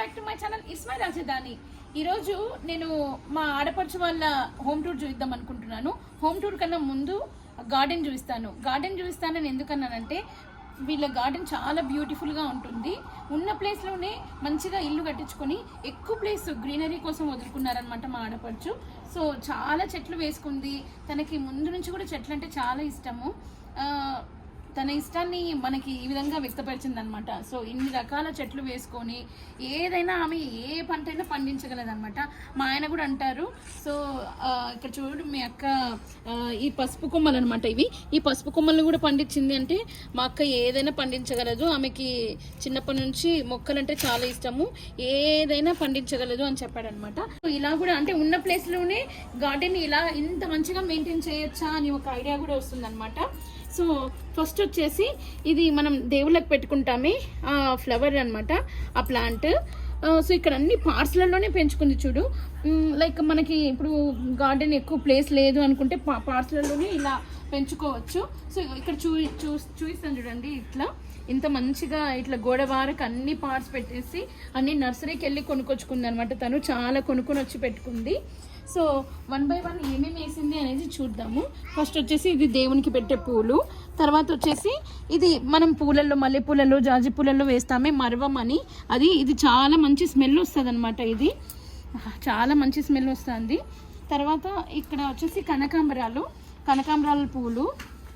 Back to my channel ఇస్మై రాజధాని ఈరోజు నేను మా ఆడపడుచు వాళ్ళ హోమ్ టూర్ చూద్దాం అనుకుంటున్నాను. హోమ్ టూర్ కన్నా ముందు గార్డెన్ చూపిస్తాను. గార్డెన్ చూపిస్తానని ఎందుకన్నానంటే వీళ్ళ గార్డెన్ చాలా బ్యూటిఫుల్గా ఉంటుంది. ఉన్న ప్లేస్లోనే మంచిగా ఇల్లు కట్టించుకొని ఎక్కువ ప్లేస్ గ్రీనరీ కోసం వదులుకున్నారనమాట మా ఆడపడుచు. సో చాలా చెట్లు వేసుకుంది. తనకి ముందు నుంచి కూడా చెట్లు అంటే చాలా ఇష్టము. తన ఇష్టాన్ని మనకి ఈ విధంగా వ్యక్తపరిచింది అనమాట సో ఇన్ని రకాల చెట్లు వేసుకొని ఏదైనా ఆమె ఏ పంట అయినా పండించగలదనమాట. మా ఆయన కూడా అంటారు. సో ఇక్కడ చూడు మీ అక్క ఈ పసుపు కొమ్మలు అనమాట ఇవి. ఈ పసుపు కొమ్మలను కూడా పండించింది అంటే మా అక్క ఏదైనా పండించగలదు. ఆమెకి చిన్నప్పటి నుంచి మొక్కలంటే చాలా ఇష్టము. ఏదైనా పండించగలదు అని చెప్పాడనమాట. సో ఇలా కూడా అంటే ఉన్న ప్లేస్లోనే గార్డెన్ ఇలా ఇంత మంచిగా మెయింటైన్ చేయొచ్చా అని ఒక ఐడియా కూడా వస్తుందన్నమాట సో ఫస్ట్ వచ్చేసి ఇది మనం దేవుళ్ళకి పెట్టుకుంటామే ఆ ఫ్లవర్ అనమాట ఆ ప్లాంట్. సో ఇక్కడ అన్ని పార్ట్స్లలోనే పెంచుకుంది చూడు. లైక్ మనకి ఇప్పుడు గార్డెన్ ఎక్కువ ప్లేస్ లేదు అనుకుంటే పార్ట్స్లలోనే ఇలా పెంచుకోవచ్చు. సో ఇక్కడ చూ చూ చూపిస్తాను చూడండి ఇట్లా. ఇంత మంచిగా ఇట్లా గోడ వారకు అన్ని పార్ట్స్ పెట్టేసి అన్ని నర్సరీకి వెళ్ళి కొనుక్కొచ్చుకుంది అనమాట తను. చాలా కొనుక్కొని వచ్చి పెట్టుకుంది. సో వన్ బై వన్ ఏమేమి వేసింది అనేది చూద్దాము. ఫస్ట్ వచ్చేసి ఇది దేవునికి పెట్టే పూలు. తర్వాత వచ్చేసి ఇది మనం పూలల్లో మల్లె పూలలో జాజి పూలలో వేస్తామే మరవం అని. అది ఇది చాలా మంచి స్మెల్ వస్తుంది అనమాట ఇది చాలా మంచి స్మెల్ వస్తుంది. తర్వాత ఇక్కడ వచ్చేసి కనకాంబరాలు కనకాంబరాల పూలు.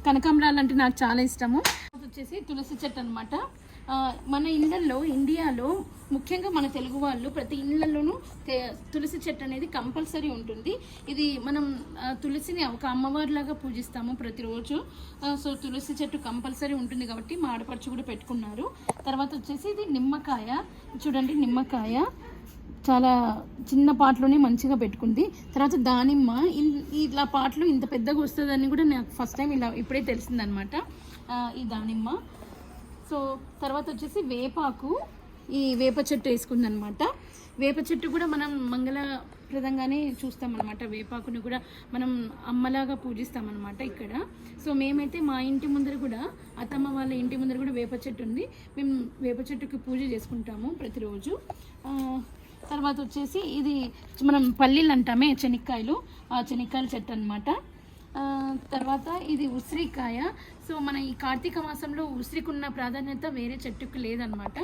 కనకాంబరాలు అంటే నాకు చాలా ఇష్టము. వచ్చేసి తులసి చెట్టు అనమాట మన ఇళ్ళల్లో ఇండియాలో ముఖ్యంగా మన తెలుగు వాళ్ళు ప్రతి ఇళ్ళల్లోనూ తులసి చెట్టు అనేది కంపల్సరీ ఉంటుంది. ఇది మనం తులసిని ఒక అమ్మవారిలాగా పూజిస్తాము ప్రతిరోజు. సో తులసి చెట్టు కంపల్సరీ ఉంటుంది కాబట్టి మా ఆడపడుచు కూడా పెట్టుకున్నారు. తర్వాత వచ్చేసి ఇది నిమ్మకాయ. చూడండి నిమ్మకాయ. చాలా చిన్న పాటలోనే మంచిగా పెట్టుకుంది. తర్వాత దానిమ్మ. ఇలా ఇట్లా పాటలు ఇంత పెద్దగా వస్తుందని కూడా నాకు ఫస్ట్ టైం ఇలా ఇప్పుడే తెలిసిందనమాట. ఈ దానిమ్మ. సో తర్వాత వచ్చేసి వేపాకు ఈ వేప చెట్టు వేసుకుందనమాట. వేప చెట్టు కూడా మనం మంగళప్రదంగానే చూస్తామన్నమాట వేపాకుని కూడా మనం అమ్మలాగా పూజిస్తామన్నమాట ఇక్కడ. సో మేమైతే మా ఇంటి ముందర కూడా అత్తమ్మ వాళ్ళ ఇంటి ముందర కూడా వేప చెట్టు ఉంది. మేము వేప చెట్టుకి పూజ చేసుకుంటాము ప్రతిరోజు. తర్వాత వచ్చేసి ఇది మనం పల్లీలు అంటామే చెనిక్కాయలు. ఆ చెనిక్కాయల చెట్టు అనమాట తర్వాత ఇది ఉసిరికాయ. సో మన ఈ కార్తీక మాసంలో ఉసిరికి ఉన్న ప్రాధాన్యత వేరే చెట్టుకు లేదనమాట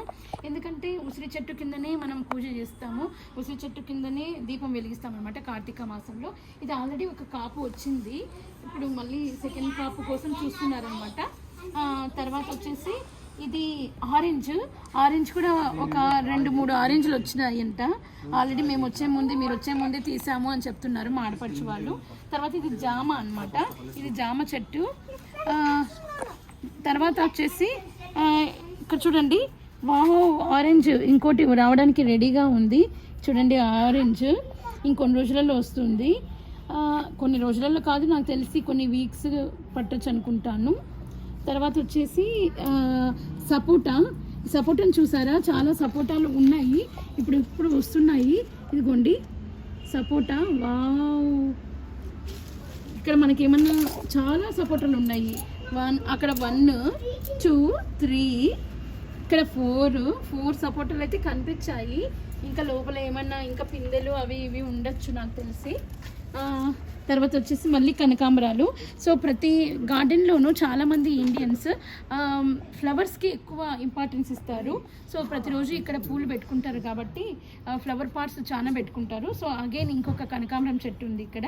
ఎందుకంటే ఉసిరి చెట్టు కిందనే మనం పూజ చేస్తాము. ఉసిరి చెట్టు కిందనే దీపం వెలిగిస్తాం అనమాట కార్తీక మాసంలో. ఇది ఆల్రెడీ ఒక కాపు వచ్చింది. ఇప్పుడు మళ్ళీ సెకండ్ కాపు కోసం చూస్తున్నారనమాట తర్వాత వచ్చేసి ఇది ఆరెంజ్. ఆరెంజ్ కూడా ఒక రెండు మూడు ఆరెంజ్లు వచ్చినాయంట. ఆల్రెడీ మేము వచ్చే ముందే మీరు వచ్చే ముందే తీసాము అని చెప్తున్నారు మా ఆడపడుచు వాళ్ళు. తర్వాత ఇది జామ అన్నమాట. ఇది జామ చెట్టు. తర్వాత వచ్చేసి ఇక్కడ చూడండి. Wow orange. ఇంకోటి రావడానికి రెడీగా ఉంది. చూడండి ఆరెంజ్. ఇంకొన్ని రోజులలో వస్తుంది. కొన్ని రోజులలో కాదు నాకు తెలిసి కొన్ని వీక్స్ పట్టచ్చు అనుకుంటాను. తర్వాత వచ్చేసి సపోటా. సపోటాను చూసారా? చాలా సపోటాలు ఉన్నాయి. ఇప్పుడు ఇప్పుడు వస్తున్నాయి. ఇదిగోండి. సపోటా. వావ్. ఇక్కడ మనకి ఏమన్నా చాలా సపోటాలు ఉన్నాయి. వన్ అక్కడ వన్ టూ త్రీ ఇక్కడ ఫోర్ ఫోర్ సపోటాలు అయితే కనిపించాయి. ఇంకా లోపల ఏమన్నా ఇంకా పిందెలు అవి ఇవి ఉండొచ్చు నాకు తెలిసి. తర్వాత వచ్చేసి మళ్ళీ కనకాంబరాలు. సో ప్రతి గార్డెన్లోనూ చాలామంది ఇండియన్స్ ఫ్లవర్స్కి ఎక్కువ ఇంపార్టెన్స్ ఇస్తారు. సో ప్రతిరోజు ఇక్కడ పూలు పెట్టుకుంటారు కాబట్టి ఫ్లవర్ పాట్స్ చాలా పెట్టుకుంటారు. సో అగైన్ ఇంకొక కనకాంబరం చెట్టు ఉంది ఇక్కడ.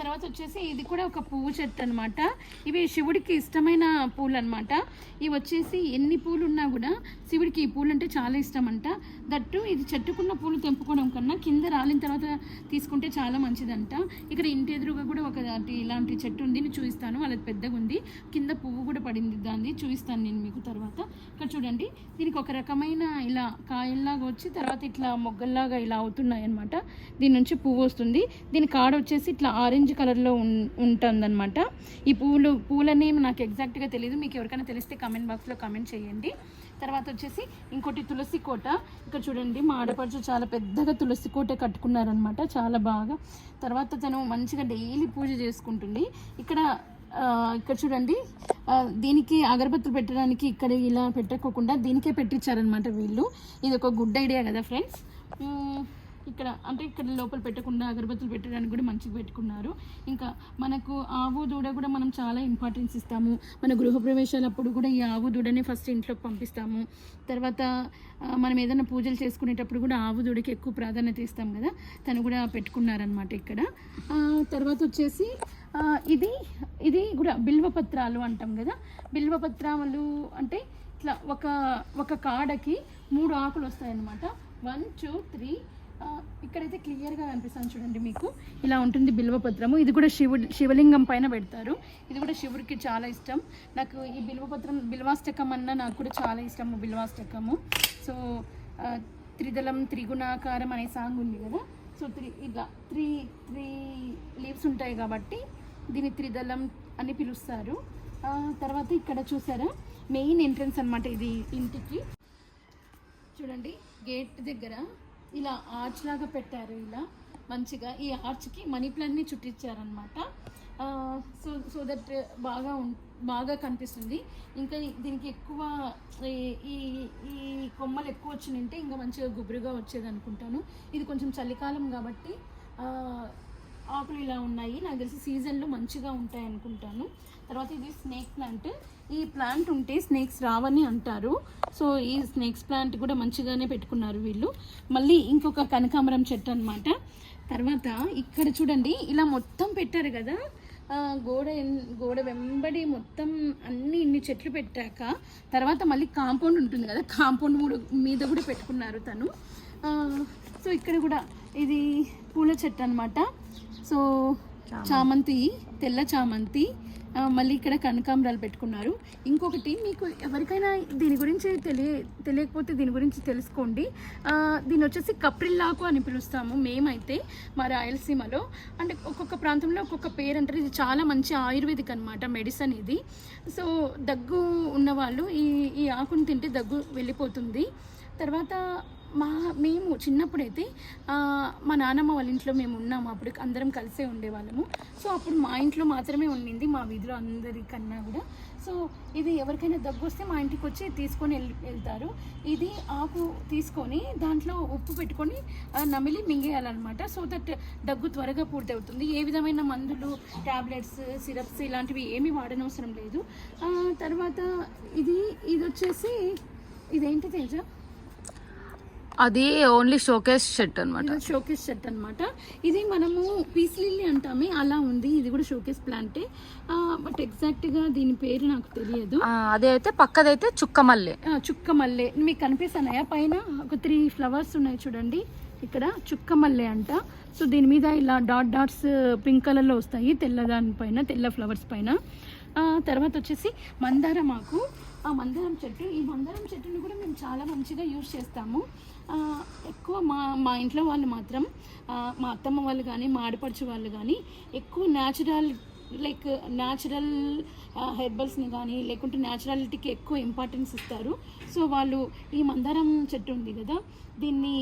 తర్వాత వచ్చేసి ఇది కూడా ఒక పువ్వు చెట్టు అనమాట ఇవి శివుడికి ఇష్టమైన పూలు అనమాట ఇవి వచ్చేసి ఎన్ని పూలు ఉన్నా కూడా శివుడికి ఈ పూలు అంటే చాలా ఇష్టం అంట. దట్టు ఇది చెట్టుకున్న పూలు తెంపుకోవడం కన్నా కింద రాలిన తర్వాత తీసుకుంటే చాలా మంచిదంట. ఇక్కడ ఇంటి ఎదురుగా కూడా ఒక ఇలాంటి చెట్టు ఉంది నేను చూపిస్తాను. వాళ్ళది పెద్దగా ఉంది. కింద పువ్వు కూడా పడింది దాన్ని చూపిస్తాను నేను మీకు తర్వాత. ఇక్కడ చూడండి దీనికి ఒక రకమైన ఇలా కాయల్లాగా వచ్చి తర్వాత ఇట్లా మొగ్గల్లాగా ఇలా అవుతున్నాయి అనమాట దీని నుంచి పువ్వు వస్తుంది. దీని కాడ వచ్చేసి ఇట్లా ఆరెంజ్ కలర్లో ఉం ఉంటుందన్నమాట. ఈ పూలు పూల నేమ్ నాకు ఎగ్జాక్ట్గా తెలియదు మీకు ఎవరికైనా తెలిస్తే కామెంట్ బాక్స్లో కామెంట్ చేయండి. తర్వాత వచ్చేసి ఇంకోటి తులసి కోట. ఇక్కడ చూడండి మా ఆడపడుచు చాలా పెద్దగా తులసి కోట కట్టుకున్నారనమాట చాలా బాగా. తర్వాత తను మంచిగా డైలీ పూజ చేసుకుంటుంది. ఇక్కడ ఇక్కడ చూడండి దీనికి అగరబత్తులు పెట్టడానికి ఇక్కడ ఇలా పెట్టకోకుండా దీనికే పెట్టించారనమాట వీళ్ళు. ఇది ఒక గుడ్ ఐడియా కదా ఫ్రెండ్స్? ఇక్కడ అంటే ఇక్కడ లోపల పెట్టకుండా అగరబత్తులు పెట్టడానికి కూడా మంచిగా పెట్టుకున్నారు. ఇంకా మనకు ఆవు దూడ కూడా మనం చాలా ఇంపార్టెన్స్ ఇస్తాము. మన గృహప్రవేశాలప్పుడు కూడా ఈ ఆవు దూడని ఫస్ట్ ఇంట్లోకి పంపిస్తాము. తర్వాత మనం ఏదైనా పూజలు చేసుకునేటప్పుడు కూడా ఆవు దూడకి ఎక్కువ ప్రాధాన్యత ఇస్తాం కదా. తను కూడా పెట్టుకున్నారనమాట ఇక్కడ. తర్వాత వచ్చేసి ఇది ఇది కూడా బిల్వపత్రాలు అంటాం కదా. బిల్వపత్రాలు అంటే ఇట్లా ఒక ఒక కాడకి మూడు ఆకులు వస్తాయన్నమాట. వన్ టూ త్రీ ఇక్కడైతే క్లియర్గా కనిపిస్తుంది చూడండి మీకు. ఇలా ఉంటుంది బిల్వపత్రము ఇది కూడా శివుడు శివలింగం పైన పెడతారు. ఇది కూడా శివుడికి చాలా ఇష్టం. నాకు ఈ బిల్వపత్రం బిల్వాష్టకం అన్న నాకు కూడా చాలా ఇష్టము బిల్వాష్టకము. సో త్రిదళం త్రిగుణాకారం అనే సాంగ్ ఉంది కదా. సో త్రి ఇలా త్రీ త్రీ లీవ్స్ ఉంటాయి కాబట్టి దీన్ని త్రిదళం అని పిలుస్తారు. తర్వాత ఇక్కడ చూసారా? మెయిన్ ఎంట్రన్స్ అన్నమాట ఇది ఇంటికి. చూడండి గేట్ దగ్గర ఇలా ఆర్చ్ లాగా పెట్టారు ఇలా. మంచిగా ఈ ఆర్చ్కి మనీ ప్లాంట్ని చుట్టించారనమాట సో సో దట్ బాగా బాగా కనిపిస్తుంది. ఇంకా దీనికి ఎక్కువ ఈ- ఈ ఈ కొమ్మలు ఎక్కువ వచ్చినంటే ఇంకా మంచిగా గుబురుగా వచ్చేది అనుకుంటాను ఇది కొంచెం చలికాలం కాబట్టి ఆకులు ఇలా ఉన్నాయి. నాకు తెలిసి సీజన్లో మంచిగా ఉంటాయి అనుకుంటాను తర్వాత ఇది స్నేక్ ప్లాంట్ ఈ ప్లాంట్ ఉంటే స్నేక్స్ రావని అంటారు. సో ఈ స్నేక్స్ ప్లాంట్ కూడా మంచిగానే పెట్టుకున్నారు వీళ్ళు. మళ్ళీ ఇంకొక కనకాంబరం చెట్టు అనమాట తర్వాత ఇక్కడ చూడండి ఇలా మొత్తం పెట్టారు కదా. గోడ గోడ వెంబడి మొత్తం అన్ని ఇన్ని చెట్లు పెట్టాక తర్వాత మళ్ళీ కాంపౌండ్ ఉంటుంది కదా. కాంపౌండ్ మీద కూడా పెట్టుకున్నారు తను. సో ఇక్కడ కూడా ఇది పూల చెట్టు అనమాట సో చామంతి తెల్ల చామంతి మళ్ళీ ఇక్కడ కనకాంబరాలు పెట్టుకున్నారు. ఇంకొకటి మీకు ఎవరికైనా దీని గురించి తెలియ తెలియకపోతే దీని గురించి తెలుసుకోండి. దీని వచ్చేసి కప్రిల్లాకు అని పిలుస్తాము మేమైతే మా రాయలసీమలో. అంటే ఒక్కొక్క ప్రాంతంలో ఒక్కొక్క పేరు అంటారు. ఇది చాలా మంచి ఆయుర్వేదిక్ అనమాట మెడిసిన్ ఇది. సో దగ్గు ఉన్నవాళ్ళు ఈ ఈ ఆకుని తింటే దగ్గు వెళ్ళిపోతుంది. తర్వాత మా మేము చిన్నప్పుడైతే మా నాన్నమ్మ వాళ్ళ ఇంట్లో మేము ఉన్నాము. అప్పుడు అందరం కలిసే ఉండేవాళ్ళము. సో అప్పుడు మా ఇంట్లో మాత్రమే ఉండింది మా వీధిలో అందరికన్నా కూడా. సో ఇది ఎవరికైనా దగ్గు వస్తే మా ఇంటికి వచ్చి తీసుకొని వెళ్ళి వెళ్తారు. ఇది ఆకు తీసుకొని దాంట్లో ఉప్పు పెట్టుకొని నమిలి మింగేయాలన్నమాట. సో దట్ దగ్గు త్వరగా పూర్తి అవుతుంది ఏ విధమైన మందులు ట్యాబ్లెట్స్ సిరప్స్ ఇలాంటివి ఏమీ వాడనవసరం లేదు. తర్వాత ఇది ఇది వచ్చేసి ఇదేంటి తేజ? అది ఓన్లీ షోకేస్ షర్ట్ అనమాట షోకేస్ సెట్ అన్నమాట. ఇది మనము పీస్ లిల్లీ అంటామే అలా ఉంది. ఇది కూడా షోకేస్ ప్లాంటే బట్ ఎగ్జాక్ట్గా దీని పేరు నాకు తెలియదు. అదే అయితే పక్కదైతే చుక్క మల్లె ఆ, చుక్క మల్లె మీకు కనిపిస్తున్నాయా? పైన ఒక త్రీ ఫ్లవర్స్ ఉన్నాయి చూడండి. ఇక్కడ చుక్క మల్లె అంట. సో దీని మీద ఇలా డాట్ డాట్స్ పింక్ కలర్లో వస్తాయి. తెల్ల దానిపైన తెల్ల ఫ్లవర్స్ పైన. ఆ, తర్వాత వచ్చేసి మందారం ఆకు ఆ మందారం చెట్టు. ఈ మందారం చెట్టుని కూడా మేము చాలా మంచిగా యూజ్ చేస్తాము. ఎక్కువ మా మా ఇంట్లో వాళ్ళు మాత్రం మా అత్తమ్మ వాళ్ళు కానీ మా ఆడపడుచు వాళ్ళు కానీ ఎక్కువ న్యాచురల్ లైక్ న్యాచురల్ హెర్బల్స్ని కానీ లేకుంటే న్యాచురాలిటీకి ఎక్కువ ఇంపార్టెన్స్ ఇస్తారు. సో వాళ్ళు ఈ మందారం చెట్టు ఉంది కదా దీన్ని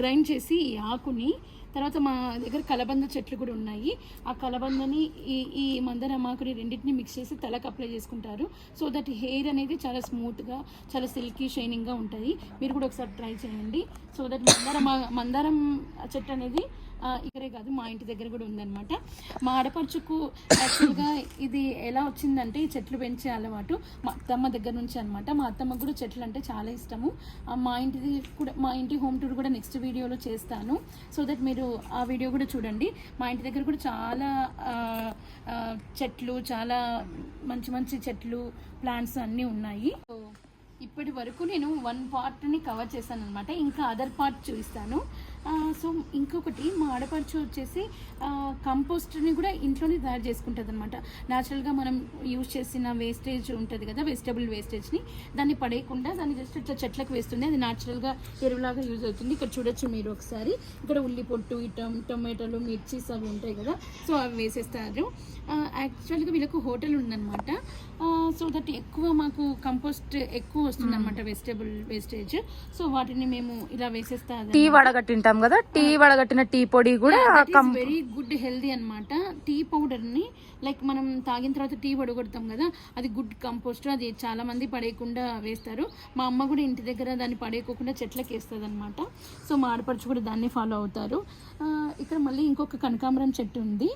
గ్రైండ్ చేసి ఈ ఆకుని తర్వాత మా దగ్గర కలబంద చెట్లు కూడా ఉన్నాయి. ఆ కలబందని ఈ ఈ మందారం ఆకుని రెండింటిని మిక్స్ చేసి తలకు అప్లై చేసుకుంటారు. సో దట్ హెయిర్ అనేది చాలా స్మూత్గా చాలా సిల్కీ షైనింగ్గా ఉంటుంది. మీరు కూడా ఒకసారి ట్రై చేయండి. సో దట్ మందారం మందారం చెట్టు అనేది ఇక్కడే కాదు మా ఇంటి దగ్గర కూడా ఉందన్నమాట. మా ఆడపడుచుకు యాక్చువల్గా ఇది ఎలా వచ్చిందంటే ఈ చెట్లు పెంచే అలవాటు మా అత్తమ్మ దగ్గర నుంచి అనమాట మా అత్తమ్మకు కూడా చెట్లు అంటే చాలా ఇష్టము. మా ఇంటిది కూడా మా ఇంటి హోమ్ టూర్ కూడా నెక్స్ట్ వీడియోలో చేస్తాను. సో దట్ మీరు ఆ వీడియో కూడా చూడండి. మా ఇంటి దగ్గర కూడా చాలా చెట్లు చాలా మంచి మంచి చెట్లు ప్లాంట్స్ అన్నీ ఉన్నాయి. సో ఇప్పటి వరకు నేను వన్ పార్ట్ని కవర్ చేశాను అనమాట ఇంకా అదర్ పార్ట్ చూపిస్తాను. సో ఇంకొకటి మా ఆడపడుచు వచ్చేసి కంపోస్ట్ని కూడా ఇంట్లోనే తయారు చేసుకుంటుంది అనమాట న్యాచురల్గా మనం యూజ్ చేసిన వేస్టేజ్ ఉంటుంది కదా వెజిటబుల్ వేస్టేజ్ని దాన్ని పడేయకుండా దాన్ని జస్ట్ ఇట్లా చెట్లకు వేస్తుంది అది న్యాచురల్గా ఎరువులాగా యూజ్ అవుతుంది. ఇక్కడ చూడొచ్చు మీరు ఒకసారి. ఇక్కడ ఉల్లి పొట్టు ఇటం టొమాటోలు మిర్చీస్ అవి ఉంటాయి కదా సో అవి వేసేస్తారు. యాక్చువల్గా వీళ్ళకు హోటల్ ఉందన్నమాట. సో దట్ ఎక్కువ మాకు కంపోస్ట్ ఎక్కువ వస్తుంది అనమాట వెజిటబుల్ వేస్టేజ్ సో వాటిని మేము ఇలా వేసేస్తా టీ వడగట్టింటాం అంటాం కదా. టీ వడగట్టిన టీ పొడి కూడా వెరీ గుడ్ హెల్దీ అన్నమాట. టీ పౌడర్ని లైక్ మనం తాగిన తర్వాత టీ వడగొడతాం కదా అది గుడ్ కంపోస్ట్ అది చాలా మంది పడేయకుండా వేస్తారు. మా అమ్మ కూడా ఇంటి దగ్గర దాన్ని పడేయకోకుండా చెట్లకి వేస్తుంది అనమాట సో మా ఆడపడుచు కూడా దాన్ని ఫాలో అవుతారు. ఇక్కడ మళ్ళీ ఇంకొక కనకాంబరం చెట్టు ఉంది.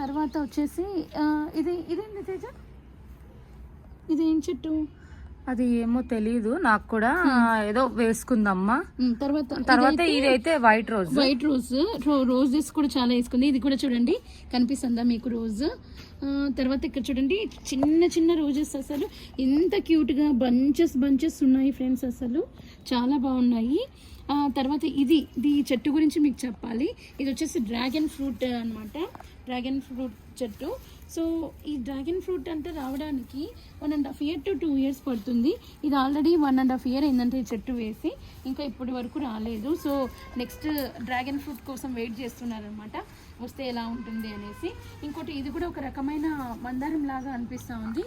తర్వాత వచ్చేసి ఇది ఇదేంటి తేజ? ఇదేం చెట్టు? అది ఏమో తెలీదు. నాకు కూడా ఏదో వేసుకుందమ్మా. ఉమ్, తర్వాత తర్వాత ఇది అయితే white rose white rose roses కూడా చాలా వేసుకుంది. ఇది కూడా చూడండి కనిపిస్తుందా మీకు రోజ్ తర్వాత ఇక్కడ చూడండి చిన్న చిన్న రోజెస్ అసలు. ఎంత క్యూట్గా బంచెస్ బంచెస్ ఉన్నాయి ఫ్రెండ్స్ అసలు. చాలా బాగున్నాయి. తర్వాత ఇది ఇది చెట్టు గురించి మీకు చెప్పాలి. ఇది వచ్చేసి డ్రాగన్ ఫ్రూట్ అన్నమాట. డ్రాగన్ ఫ్రూట్ చెట్టు. సో ఈ డ్రాగన్ ఫ్రూట్ అంటే రావడానికి one and half year to two years పడుతుంది. ఇది already one and half year ఏంటంటే ఈ చెట్టు వేసి ఇంకా ఇప్పటి వరకు రాలేదు. సో నెక్స్ట్ డ్రాగన్ ఫ్రూట్ కోసం వెయిట్ చేస్తున్నారనమాట వస్తే ఎలా ఉంటుంది అనేసి. ఇంకోటి ఇది కూడా ఒక రకమైన మందారం లాగా అనిపిస్తూ ఉంది.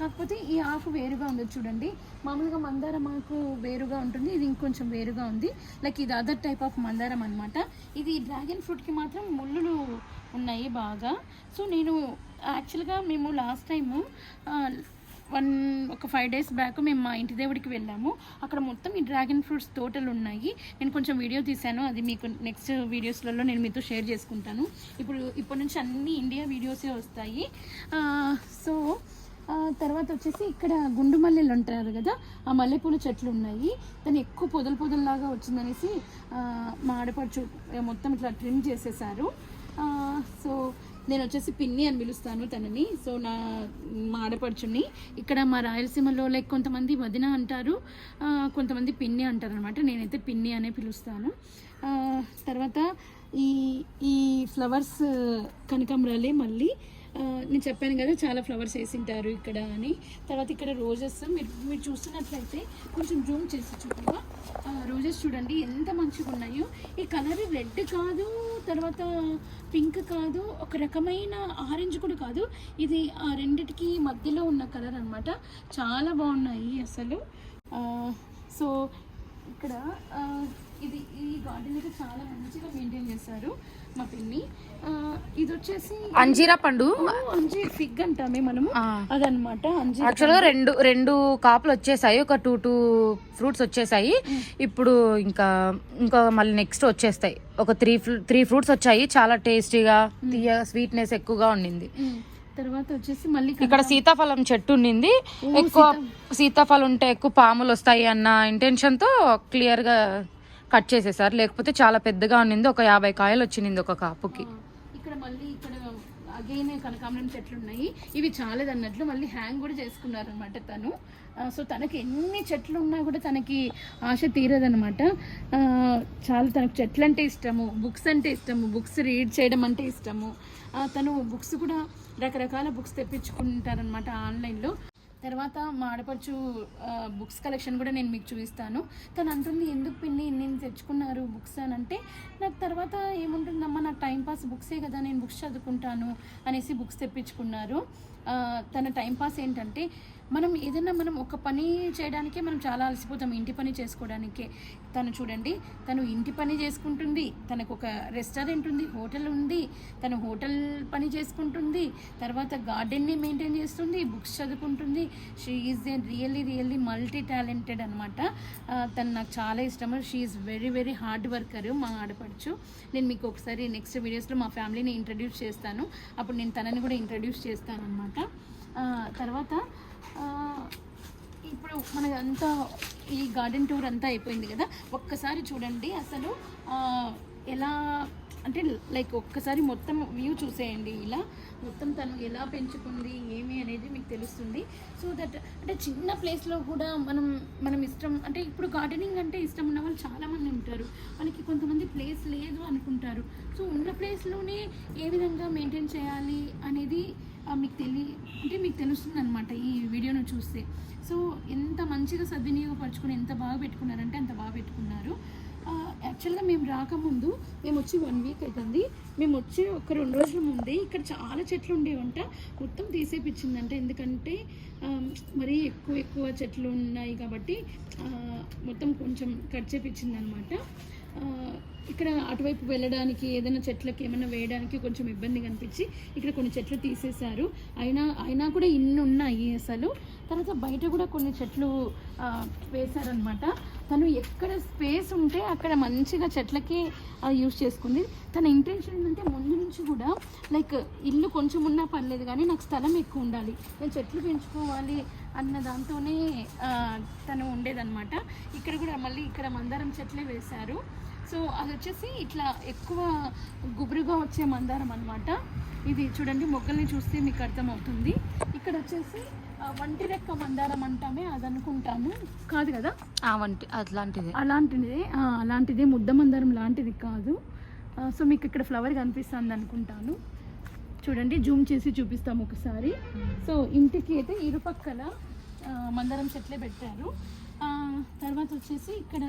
కాకపోతే ఈ ఆకు వేరుగా ఉంది చూడండి. మామూలుగా మందారం ఆకు వేరుగా ఉంటుంది. ఇది ఇంకొంచెం వేరుగా ఉంది. లైక్ ఇది అదర్ టైప్ ఆఫ్ మందారం అనమాట ఇది డ్రాగన్ ఫ్రూట్కి మాత్రం ముళ్ళులు ఉన్నాయి బాగా. సో నేను యాక్చువల్గా మేము లాస్ట్ టైము వన్ ఒక ఫైవ్ డేస్ బ్యాక్ మేము మా ఇంటి దేవుడికి వెళ్ళాము. అక్కడ మొత్తం ఈ డ్రాగన్ ఫ్రూట్స్ తోటలు ఉన్నాయి నేను కొంచెం వీడియో తీశాను. అది మీకు నెక్స్ట్ వీడియోస్లలో నేను మీతో షేర్ చేసుకుంటాను. ఇప్పుడు ఇప్పటి నుంచి అన్ని ఇండియా వీడియోసే వస్తాయి. సో తర్వాత వచ్చేసి ఇక్కడ గుండు మల్లెలు ఉంటారు కదా ఆ మల్లెపూల చెట్లు ఉన్నాయి దాన్ని ఎక్కువ పొదలు పొదల్లాగా వచ్చిందనేసి మా ఆడపడుచు మొత్తం ఇట్లా ట్రిమ్ చేసేసారు. సో నేను వచ్చేసి పిన్ని అని పిలుస్తాను తనని. సో నా మా ఆడపడుచుని. ఇక్కడ మా రాయలసీమలో లైక్ కొంతమంది వదిన అంటారు. కొంతమంది పిన్ని అంటారు అనమాట నేనైతే పిన్ని అనే పిలుస్తాను. తర్వాత ఈ ఈ ఫ్లవర్స్ కనకాంబరాలే మళ్ళీ. నేను చెప్పాను కదా చాలా ఫ్లవర్స్ వేసింటారు ఇక్కడ అని. తర్వాత ఇక్కడ రోజెస్ మీరు మీరు చూస్తున్నట్లయితే కొంచెం జూమ్ చేసి చూడగా రోజెస్ చూడండి ఎంత మంచిగా ఉన్నాయో. ఈ కలర్ రెడ్ కాదు తర్వాత పింక్ కాదు ఒక రకమైన ఆరెంజ్ కూడా కాదు. ఇది ఆ రెండిటికి మధ్యలో ఉన్న కలర్ అనమాట చాలా బాగున్నాయి అసలు. సో ఇక్కడ ఇది ఈ గార్డెన్ అయితే చాలా మంచిగా మెయింటైన్ చేశారు. మా పిన్ని. ఇది వచ్చేసి అంజీరా పండు. అంజీ ఫిగ్ అంటామే మనము. అదనమాట యాక్చువల్గా రెండు రెండు కాపులు వచ్చేసాయి. ఒక టూ టూ ఫ్రూట్స్ వచ్చేసాయి. ఇప్పుడు ఇంకా ఇంకా మళ్ళీ నెక్స్ట్ వచ్చేస్తాయి. ఒక త్రీ త్రీ ఫ్రూట్స్ వచ్చాయి. చాలా టేస్టీగా తీయ స్వీట్నెస్ ఎక్కువగా ఉండింది. తర్వాత వచ్చేసి మళ్ళీ ఇక్కడ సీతాఫలం చెట్టు ఉండింది. ఎక్కువ సీతాఫలం ఉంటే ఎక్కువ పాములు వస్తాయి అన్న ఇంటెన్షన్తో క్లియర్గా కట్ చేసేసారు. లేకపోతే చాలా పెద్దగా ఉన్నింది. ఒక యాభై కాయలు వచ్చింది ఒక కాపుకి. ఇక్కడ మళ్ళీ ఇక్కడ అగైన్ కనకాంబరం చెట్లు ఉన్నాయి ఇవి చాలేదు అన్నట్లు మళ్ళీ హ్యాంగ్ కూడా చేసుకున్నారు అనమాట తను సో తనకి ఎన్ని చెట్లు ఉన్నా కూడా తనకి ఆశ తీరదనమాట చాలా తనకు చెట్లు అంటే ఇష్టము బుక్స్ అంటే ఇష్టము బుక్స్ రీడ్ చేయడం అంటే ఇష్టము. తను బుక్స్ కూడా రకరకాల బుక్స్ తెప్పించుకుంటారనమాట ఆన్లైన్లో తర్వాత మా ఆడపడుచు బుక్స్ కలెక్షన్ కూడా నేను మీకు చూపిస్తాను. తను అంటుంది ఎందుకు పిన్ని నేను తెచ్చుకున్నారు బుక్స్ అని? అంటే నాకు తర్వాత ఏముంటుందమ్మా నాకు టైంపాస్ బుక్సే కదా నేను బుక్స్ చదువుకుంటాను అనేసి బుక్స్ తెప్పించుకున్నారు. తన టైంపాస్ ఏంటంటే మనం ఏదైనా మనం ఒక పని చేయడానికే మనం చాలా అలసిపోతాం. ఇంటి పని చేసుకోవడానికే. తను చూడండి తను ఇంటి పని చేసుకుంటుంది. తనకు ఒక రెస్టారెంట్ ఉంది హోటల్ ఉంది. తను హోటల్ పని చేసుకుంటుంది. తర్వాత గార్డెన్ని మెయింటైన్ చేస్తుంది బుక్స్ చదువుకుంటుంది. She is a really really multi talented అనమాట తను నాకు చాలా ఇష్టము. She is very very hard worker మా ఆడపడుచు. నేను మీకు ఒకసారి నెక్స్ట్ వీడియోస్లో మా ఫ్యామిలీని ఇంట్రడ్యూస్ చేస్తాను. అప్పుడు నేను తనని కూడా ఇంట్రడ్యూస్ చేస్తాను అనమాట తర్వాత ఇప్పుడు మనదంతా ఈ గార్డెన్ టూర్ అంతా అయిపోయింది కదా ఒక్కసారి చూడండి అసలు ఎలా అంటే లైక్ ఒక్కసారి మొత్తం వ్యూ చూసేయండి ఇలా మొత్తం తను ఎలా పెంచుకుంది ఏమి అనేది మీకు తెలుస్తుంది. సో దట్ అంటే చిన్న ప్లేస్లో కూడా మనం మనం ఇష్టం అంటే ఇప్పుడు గార్డెనింగ్ అంటే ఇష్టం ఉన్న వాళ్ళు చాలామంది ఉంటారు. వాళ్ళకి కొంతమంది ప్లేస్ లేదు అనుకుంటారు. సో ఉన్న ప్లేస్లోనే ఏ విధంగా మెయింటైన్ చేయాలి అనేది మీకు తెలి మీకు తెలుస్తుంది అనమాట ఈ వీడియోను చూస్తే. సో ఎంత మంచిగా సద్వినియోగపరచుకుని ఎంత బాగా పెట్టుకున్నారంటే అంత బాగా పెట్టుకున్నారు. యాక్చువల్గా మేము రాకముందు మేము వచ్చి వన్ వీక్ అవుతుంది మేము వచ్చి ఒక రెండు రోజుల ముందే ఇక్కడ చాలా చెట్లు ఉండేవంట. మొత్తం తీసేపిచ్చిందంట. ఎందుకంటే మరీ ఎక్కువ ఎక్కువ చెట్లు ఉన్నాయి కాబట్టి మొత్తం కొంచెం కట్ చేపించింది అనమాట ఇక్కడ అటువైపు వెళ్ళడానికి ఏదైనా చెట్లకి ఏమైనా వేయడానికి కొంచెం ఇబ్బంది కనిపించి ఇక్కడ కొన్ని చెట్లు తీసేశారు. అయినా అయినా కూడా ఇన్ని ఉన్నాయి అసలు. తర్వాత బయట కూడా కొన్ని చెట్లు వేశారనమాట తను ఎక్కడ స్పేస్ ఉంటే అక్కడ మంచిగా చెట్లకి యూస్ చేసుకుంది. తన ఇంటెన్షన్ ఏంటంటే ముందు నుంచి కూడా లైక్ ఇల్లు కొంచెం ఉన్నా పర్లేదు కానీ నాకు స్థలం ఎక్కువ ఉండాలి. నేను చెట్లు పెంచుకోవాలి అన్న దాంతోనే తను ఉండేదన్నమాట. ఇక్కడ కూడా మళ్ళీ ఇక్కడ మందారం చెట్లే వేశారు. సో అది వచ్చేసి ఇట్లా ఎక్కువ గుబురుగా వచ్చే మందారం అనమాట ఇది చూడండి మొగ్గల్ని చూస్తే మీకు అర్థమవుతుంది. ఇక్కడ వచ్చేసి వంటి రెక్క మందారం అంటామే అది అనుకుంటాము. కాదు కదా? ఆ వంటి అట్లాంటిది. అలాంటిది అలాంటిది ముద్ద మందారం లాంటిది కాదు. సో మీకు ఇక్కడ ఫ్లవర్ కనిపిస్తుంది అనుకుంటాను. చూడండి జూమ్ చేసి చూపిస్తాము ఒకసారి. సో ఇంటికి అయితే ఇరుపక్కల మందారం చెట్లే పెట్టారు. తర్వాత వచ్చేసి ఇక్కడ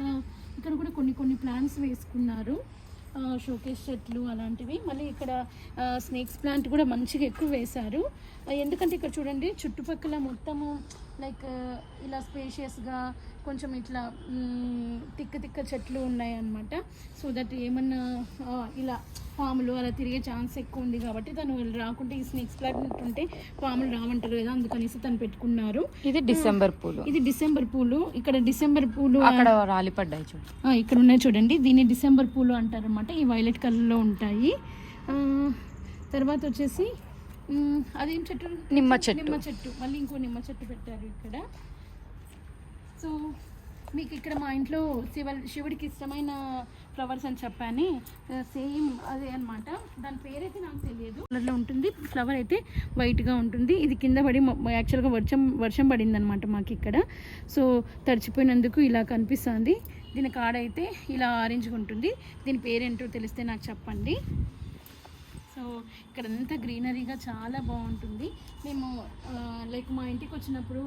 ఇక్కడ కూడా కొన్ని కొన్ని ప్లాంట్స్ వేసుకున్నారు. షోకేస్ చెట్లు అలాంటివి. మళ్ళీ ఇక్కడ స్నేక్స్ ప్లాంట్ కూడా మంచిగా ఎక్కువ వేశారు. ఎందుకంటే ఇక్కడ చూడండి చుట్టుపక్కల మొత్తము లైక్ ఇలా స్పేషియస్గా కొంచెం ఇట్లా తిక్క తిక్క చెట్లు ఉన్నాయి అన్నమాట సో దట్ ఏమన్నా ఇలా పాములు అలా తిరిగే ఛాన్స్ ఎక్కువ ఉంది కాబట్టి తను రాకుంటే ఈ స్నేక్స్ ప్లాంట్ ఉంటే పాములు రావంటారు కదా అందుకనేసి తను పెట్టుకున్నారు. ఇది డిసెంబర్ పూలు. ఇది డిసెంబర్ పూలు. ఇక్కడ డిసెంబర్ పూలు అక్కడ రాలిపడ్డాయి చూడు. ఆ, ఇక్కడ ఉన్నాయి చూడండి. దీన్ని డిసెంబర్ పూలు అంటారనమాట ఈ వైలెట్ కలర్లో ఉంటాయి. తర్వాత వచ్చేసి అదేం చెట్టు? నిమ్మ చెట్టు. నిమ్మ చెట్టు. మళ్ళీ ఇంకో నిమ్మ చెట్టు పెట్టారు ఇక్కడ. సో మీకు ఇక్కడ మా ఇంట్లో శివ శివుడికి ఇష్టమైన ఫ్లవర్స్ అని చెప్పాను సేమ్ అదే అన్నమాట. దాని పేరైతే నాకు తెలియదు. కలర్లో ఉంటుంది ఫ్లవర్ అయితే వైట్గా ఉంటుంది. ఇది కింద పడి యాక్చువల్గా వర్షం వర్షం పడింది అనమాట మాకు ఇక్కడ. సో తడిచిపోయినందుకు ఇలా కనిపిస్తుంది. దీని కాడ అయితే ఇలా ఆరెంజ్గా ఉంటుంది. దీని పేరేంటో తెలిస్తే నాకు చెప్పండి. సో ఇక్కడ అంతా గ్రీనరీగా చాలా బాగుంటుంది. మేము లైక్ మా ఇంటికి వచ్చినప్పుడు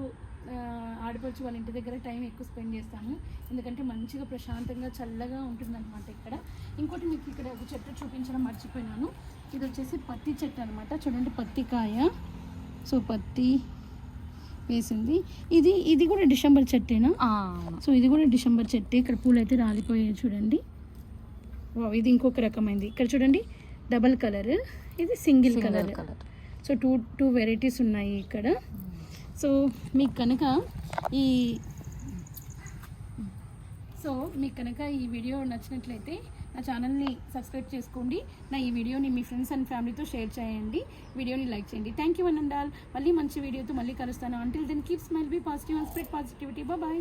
ఆడపడుచు వాళ్ళ ఇంటి దగ్గర టైం ఎక్కువ స్పెండ్ చేస్తాము. ఎందుకంటే మంచిగా ప్రశాంతంగా చల్లగా ఉంటుందన్నమాట ఇక్కడ. ఇంకోటి మీకు ఇక్కడ ఒక చెట్టు చూపించడం మర్చిపోయినాను. ఇది వచ్చేసి పత్తి చెట్టు అనమాట చూడండి పత్తి కాయ సో పత్తి వేసింది. ఇది ఇది కూడా డిసెంబర్ చెట్టేనా. సో ఇది కూడా డిసెంబర్ చెట్టు. ఇక్కడ పూలు అయితే రాలిపోయాయి చూడండి. వావ్, ఇది ఇంకొక రకమైంది. ఇక్కడ చూడండి. Double colour. ఇది single colour. So two two varieties ఉన్నాయి ఇక్కడ. సో మీకు కనుక ఈ సో మీకు కనుక ఈ వీడియో నచ్చినట్లయితే నా ఛానల్ని సబ్స్క్రైబ్ చేసుకోండి. నా ఈ వీడియోని మీ ఫ్రెండ్స్ అండ్ ఫ్యామిలీతో షేర్ చేయండి. వీడియోని లైక్ చేయండి. థ్యాంక్ యూ అండ్ ఆల్ మళ్ళీ మంచి వీడియోతో మళ్ళీ కలుస్తాను. Until then keep smile be positive and spread positivity bye